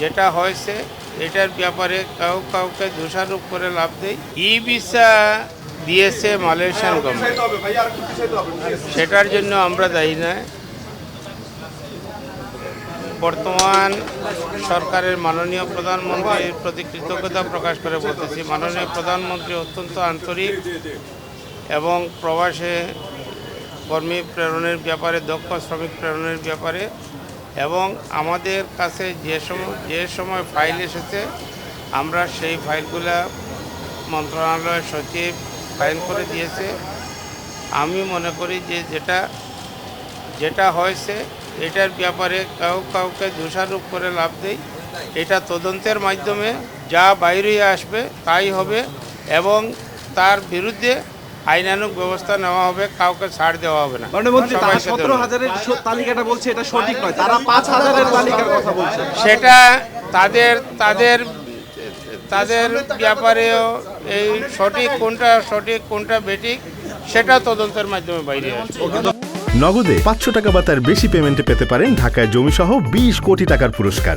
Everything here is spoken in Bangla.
যেটা হয়েছে এটার ব্যাপারে কাউ কাউকে দোষারোপ করে লাভ নেই। ই ভিসা দিয়েছে মালয়েশিয়ান গভর্নমেন্ট সেটার জন্য আমরা দায়ী নয় বর্তমান সরকারের মাননীয় প্রধানমন্ত্রীর প্রতি কৃতজ্ঞতা প্রকাশ করে বলতেছি মাননীয় প্রধানমন্ত্রী অত্যন্ত আন্তরিক এবং প্রবাসে কর্মী প্রেরণের ব্যাপারে দক্ষ শ্রমিক প্রেরণের ব্যাপারে এবং আমাদের কাছে যে সময় যে সময় ফাইল এসেছে, আমরা সেই ফাইলগুলা মন্ত্রণালয়ের সচিব ফাইল করে দিয়েছে। আমি মনে করি যে যেটা যেটা হয়েছে, এটার ব্যাপারে কাউ কাউকে দোষারোপ করে লাভ নেই। এটা তদন্তের মাধ্যমে যা বাইরে আসবে তাই হবে এবং তার বিরুদ্ধে আইনানুগ ব্যবস্থা নেওয়া হবে কাউকে ছাড় দেওয়া হবে না। তারা সতেরো হাজারের তালিকাটা বলছে এটা সঠিক নয় তারা পাঁচ হাজারের তালিকার কথা বলছে। সেটা তাদের তাদের তাদের ব্যাপারেও এই সঠিক কোনটা সঠিক কোনটা বেঠিক সেটা তদন্তের মাধ্যমে বাইরে আসবে। নগদে পাঁচশো টাকা বা তার বেশি পেমেন্টে পেতে পারেন ঢাকায় জমিসহ বিশ কোটি টাকার পুরস্কার।